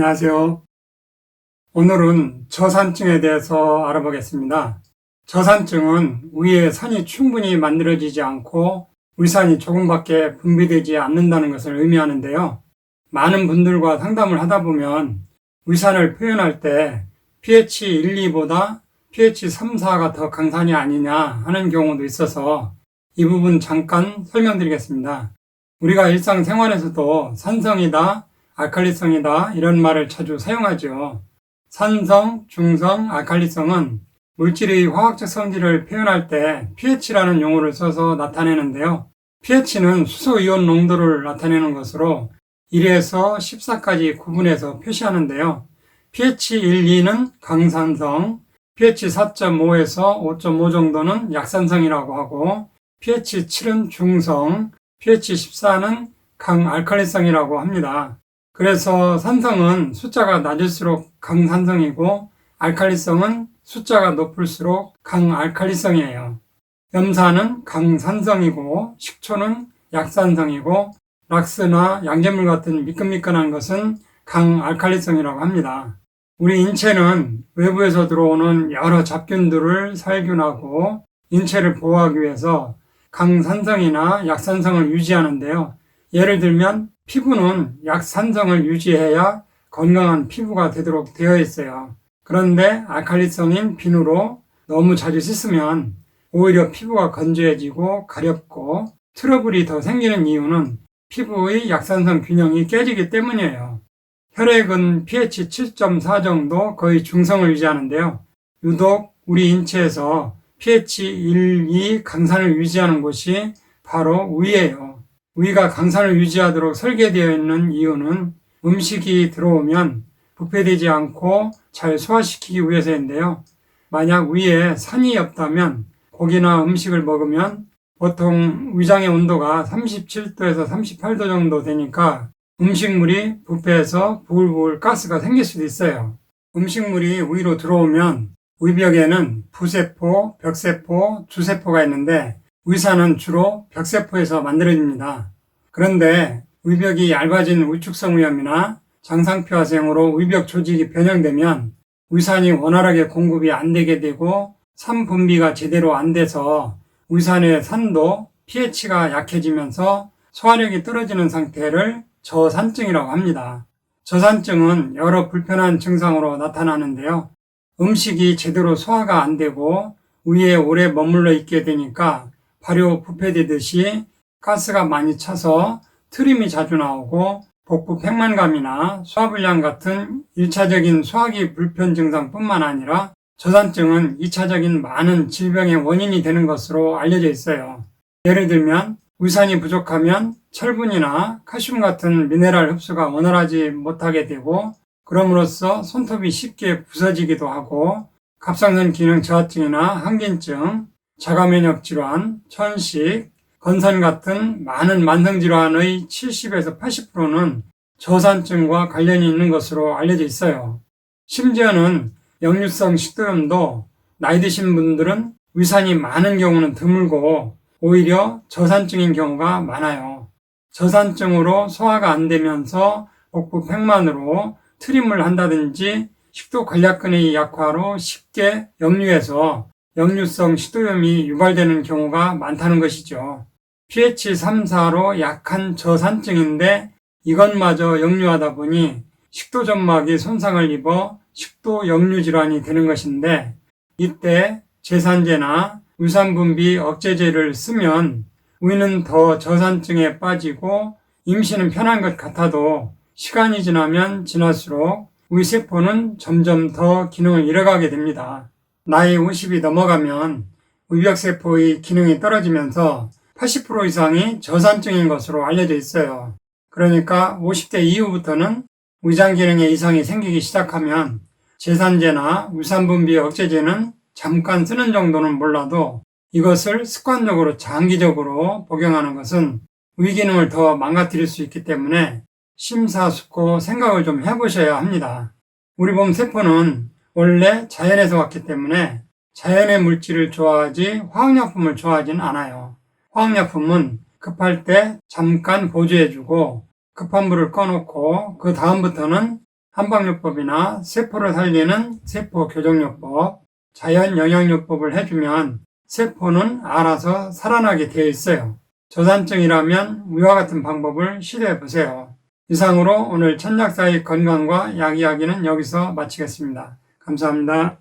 안녕하세요. 오늘은 저산증에 대해서 알아보겠습니다. 저산증은 위에 산이 충분히 만들어지지 않고 위산이 조금밖에 분비되지 않는다는 것을 의미하는데요. 많은 분들과 상담을 하다 보면 위산을 표현할 때 pH 1, 2보다 pH 3, 4가 더 강산이 아니냐 하는 경우도 있어서 이 부분 잠깐 설명드리겠습니다. 우리가 일상생활에서도 산성이다, 알칼리성이다 이런 말을 자주 사용하죠. 산성, 중성, 알칼리성은 물질의 화학적 성질을 표현할 때 pH라는 용어를 써서 나타내는데요. pH는 수소 이온 농도를 나타내는 것으로 1에서 14까지 구분해서 표시하는데요. pH 1, 2는 강산성, pH 4.5에서 5.5 정도는 약산성이라고 하고 pH 7은 중성, pH 14는 강알칼리성이라고 합니다. 그래서 산성은 숫자가 낮을수록 강산성이고 알칼리성은 숫자가 높을수록 강알칼리성이에요. 염산은 강산성이고 식초는 약산성이고 락스나 양잿물 같은 미끈미끈한 것은 강알칼리성이라고 합니다. 우리 인체는 외부에서 들어오는 여러 잡균들을 살균하고 인체를 보호하기 위해서 강산성이나 약산성을 유지하는데요. 예를 들면 피부는 약 산성을 유지해야 건강한 피부가 되도록 되어 있어요. 그런데 알칼리성인 비누로 너무 자주 씻으면 오히려 피부가 건조해지고 가렵고 트러블이 더 생기는 이유는 피부의 약산성 균형이 깨지기 때문이에요. 혈액은 pH 7.4 정도 거의 중성을 유지하는데요. 유독 우리 인체에서 pH 1, 2 강산을 유지하는 곳이 바로 위예요. 위가 강산을 유지하도록 설계되어 있는 이유는 음식이 들어오면 부패되지 않고 잘 소화시키기 위해서인데요. 만약 위에 산이 없다면 고기나 음식을 먹으면 보통 위장의 온도가 37도에서 38도 정도 되니까 음식물이 부패해서 부글부글 가스가 생길 수도 있어요. 음식물이 위로 들어오면 위벽에는 부세포, 벽세포, 주세포가 있는데 위산은 주로 벽세포에서 만들어집니다. 그런데 위벽이 얇아진 위축성 위염이나 장상표화생으로 위벽 조직이 변형되면 위산이 원활하게 공급이 안 되게 되고 산 분비가 제대로 안 돼서 위산의 산도 pH가 약해지면서 소화력이 떨어지는 상태를 저산증이라고 합니다. 저산증은 여러 불편한 증상으로 나타나는데요. 음식이 제대로 소화가 안 되고 위에 오래 머물러 있게 되니까 발효 부패되듯이 가스가 많이 차서 트림이 자주 나오고 복부 팽만감이나 소화불량 같은 1차적인 소화기 불편 증상뿐만 아니라 저산증은 2차적인 많은 질병의 원인이 되는 것으로 알려져 있어요. 예를 들면 위산이 부족하면 철분이나 칼슘 같은 미네랄 흡수가 원활하지 못하게 되고 그럼으로써 손톱이 쉽게 부서지기도 하고 갑상선 기능 저하증이나 항진증, 자가면역 질환, 천식, 건선 같은 많은 만성 질환의 70에서 80%는 저산증과 관련이 있는 것으로 알려져 있어요. 심지어는 역류성 식도염도 나이 드신 분들은 위산이 많은 경우는 드물고 오히려 저산증인 경우가 많아요. 저산증으로 소화가 안 되면서 복부 팽만으로 트림을 한다든지 식도 관략근의 약화로 쉽게 역류해서 역류성 식도염이 유발되는 경우가 많다는 것이죠. pH 3, 4로 약한 저산증인데 이것마저 역류하다 보니 식도 점막이 손상을 입어 식도 역류 질환이 되는 것인데 이때 제산제나 유산분비 억제제를 쓰면 위는 더 저산증에 빠지고 임신은 편한 것 같아도 시간이 지나면 지날수록 위세포는 점점 더 기능을 잃어가게 됩니다. 나이 50이 넘어가면 위벽세포의 기능이 떨어지면서 80% 이상이 저산증인 것으로 알려져 있어요. 그러니까 50대 이후부터는 위장 기능에 이상이 생기기 시작하면 제산제나 위산분비 억제제는 잠깐 쓰는 정도는 몰라도 이것을 습관적으로 장기적으로 복용하는 것은 위기능을 더 망가뜨릴 수 있기 때문에 심사숙고 생각을 좀 해보셔야 합니다. 우리 몸 세포는 원래 자연에서 왔기 때문에 자연의 물질을 좋아하지 화학약품을 좋아하진 않아요. 화학약품은 급할 때 잠깐 보조해주고 급한 불을 꺼놓고 그 다음부터는 한방요법이나 세포를 살리는 세포 교정요법, 자연 영양요법을 해주면 세포는 알아서 살아나게 되어 있어요. 저산증이라면 위와 같은 방법을 시도해 보세요. 이상으로 오늘 천약사의 건강과 약 이야기는 여기서 마치겠습니다. 감사합니다.